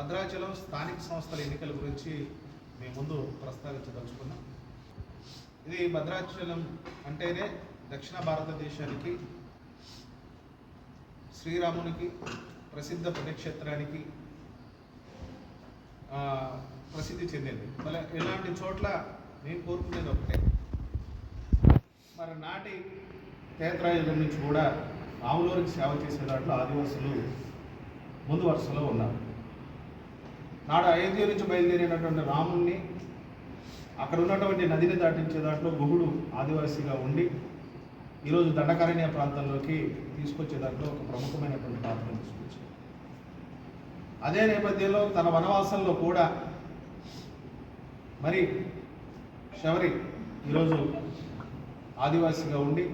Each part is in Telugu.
భద్రాచలం స్థానిక సంస్థల ఎన్నికల గురించి మేము ముందు ప్రస్తావించదలుచుకున్నాం. ఇది భద్రాచలం అంటేనే దక్షిణ భారతదేశానికి శ్రీరామునికి ప్రసిద్ధ పుణ్యక్షేత్రానికి ప్రసిద్ధి చెందింది. మళ్ళీ ఇలాంటి చోట్ల నేను కోరుకునేది ఒకటే. మరి నాటి క్షేత్రాయుగం నుంచి కూడా రాములూరికి సేవ చేసే దాంట్లో ఆదివాసులు ముందు వరుసలో ఉన్నారు. నాడు అయోధ్య నుంచి బయలుదేరినటువంటి రాముణ్ణి అక్కడ ఉన్నటువంటి నదిని దాటించే దాంట్లో గుహుడు ఆదివాసిగా ఉండి ఈరోజు దండకారణ్య ప్రాంతంలోకి తీసుకొచ్చే దాంట్లో ఒక ప్రముఖమైనటువంటి పాత్రను తీసుకొచ్చారు అదే నేపథ్యంలో తన వనవాసంలో కూడా మరి శబరి ఈరోజు ఆదివాసిగా ఉండి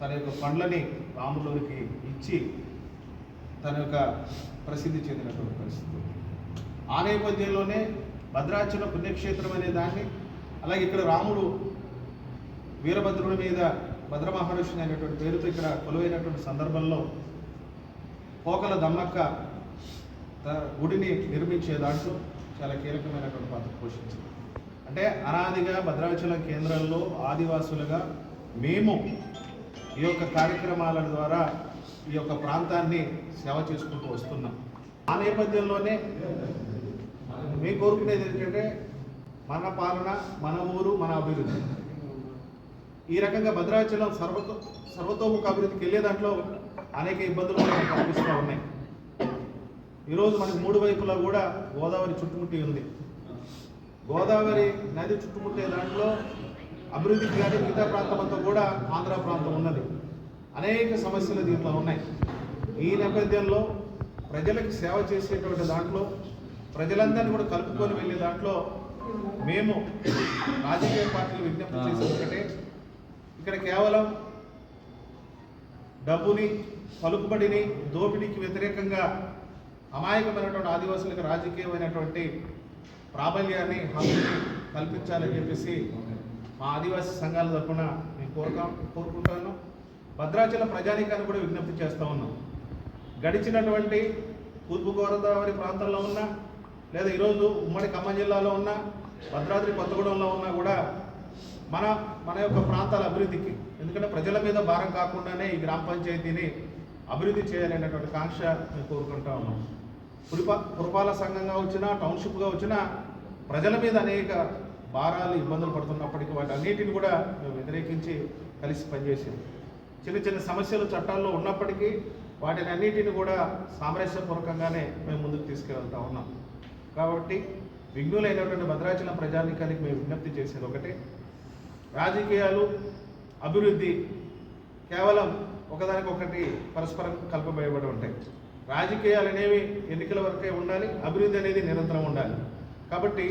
తన యొక్క పండ్లని రాములోకి ఇచ్చి తన యొక్క ప్రసిద్ధి చెందినటువంటి పరిస్థితి. ఆ నేపథ్యంలోనే భద్రాచల పుణ్యక్షేత్రం అనే దాన్ని అలాగే ఇక్కడ రాముడు వీరభద్రుడి మీద భద్రమహర్షిని అనేటువంటి పేరుతో ఇక్కడ కొలువైనటువంటి సందర్భంలో పోకల దమ్మక్క త- గుడిని నిర్మించే దాంట్లో చాలా కీలకమైనటువంటి పాత్ర పోషించింది. అంటే అనాదిగా భద్రాచలం కేంద్రంలో ఆదివాసులుగా మేము ఈ యొక్క కార్యక్రమాల ద్వారా ఈ యొక్క ప్రాంతాన్ని సేవ చేసుకుంటూ వస్తున్నాం. ఆ నేపథ్యంలోనే మేము కోరుకునేది ఏంటంటే మన పాలన మన ఊరు మన అభివృద్ధి. ఈ రకంగా భద్రాచలం సర్వతో సర్వతోముఖ అభివృద్ధికి వెళ్ళే దాంట్లో అనేక ఇబ్బందులు మనకు కనిపిస్తూ ఉన్నాయి. ఈరోజు మనకి మూడు వైపులా కూడా గోదావరి చుట్టుముట్టి ఉంది. గోదావరి నది చుట్టుముట్టే దాంట్లో అభివృద్ధికి కానీ మిగతా ప్రాంతం అంతా కూడా ఆంధ్ర ప్రాంతం ఉన్నది. అనేక సమస్యలు దీంట్లో ఉన్నాయి. ఈ నేపథ్యంలో ప్రజలకు సేవ చేసేటువంటి దాంట్లో ప్రజలందరినీ కూడా కలుపుకొని వెళ్ళే దాంట్లో మేము రాజకీయ పార్టీలు విజ్ఞప్తి చేసేది ఒకటే. ఇక్కడ కేవలం డబ్బుని పలుకుబడిని దోపిడీకి వ్యతిరేకంగా అమాయకమైనటువంటి ఆదివాసులకు రాజకీయమైనటువంటి ప్రాబల్యాన్ని హక్కుని కల్పించాలని చెప్పేసి మా ఆదివాసీ సంఘాల తరఫున నేను కోరుక కోరుకుంటాను. భద్రాచలం ప్రజానీకాన్ని కూడా విజ్ఞప్తి చేస్తూ ఉన్నాం. గడిచినటువంటి తూర్పుగోదావరి ప్రాంతంలో ఉన్న లేదా ఈరోజు ఉమ్మడి ఖమ్మం జిల్లాలో ఉన్న భద్రాద్రి కొత్తగూడెంలో ఉన్నా కూడా మన మన యొక్క ప్రాంతాల అభివృద్ధికి ఎందుకంటే ప్రజల మీద భారం కాకుండానే ఈ గ్రామ పంచాయతీని అభివృద్ధి చేయాలనేటువంటి కాంక్ష మేము కోరుకుంటా ఉన్నాం. పురిపా పురపాలక సంఘంగా వచ్చినా టౌన్షిప్గా వచ్చినా ప్రజల మీద అనేక భారాలు ఇబ్బందులు పడుతున్నప్పటికీ వాటి అన్నిటిని కూడా మేము వ్యతిరేకించి కలిసి పనిచేసింది చిన్న చిన్న సమస్యలు చట్టాల్లో ఉన్నప్పటికీ వాటిని అన్నిటిని కూడా సామరస్యపూర్వకంగానే మేము ముందుకు తీసుకెళ్తా ఉన్నాం. కాబట్టి విఘ్నులైనటువంటి భద్రాచలం ప్రజానికానికి మేము విజ్ఞప్తి చేసేది ఒకటే. రాజకీయాలు అభివృద్ధి కేవలం ఒకదానికొకటి పరస్పరం కలపబోయబడి ఉంటాయి. రాజకీయాలు అనేవి ఎన్నికల వరకే ఉండాలి అభివృద్ధి అనేది నిరంతరం ఉండాలి. కాబట్టి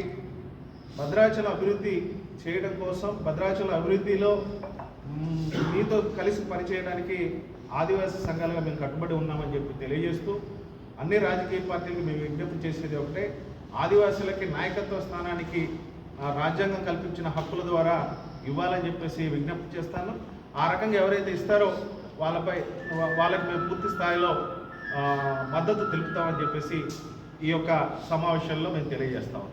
భద్రాచలం అభివృద్ధి చేయడం కోసం భద్రాచల అభివృద్ధిలో మీతో కలిసి పనిచేయడానికి ఆదివాసీ సంఘాలుగా మేము కట్టుబడి ఉన్నామని చెప్పి తెలియజేస్తూ అన్ని రాజకీయ పార్టీలకు మేము విజ్ఞప్తి చేసేది ఒకటే. ఆదివాసులకి నాయకత్వ స్థానానికి రాజ్యాంగం కల్పించిన హక్కుల ద్వారా ఇవ్వాలని చెప్పేసి విజ్ఞప్తి చేస్తాను. ఆ రకంగా ఎవరైతే ఇస్తారో వాళ్ళపై వాళ్ళకి మేము పూర్తి స్థాయిలో మద్దతు తెలుపుతామని చెప్పేసి ఈ యొక్క సమావేశంలో మేము తెలియజేస్తాము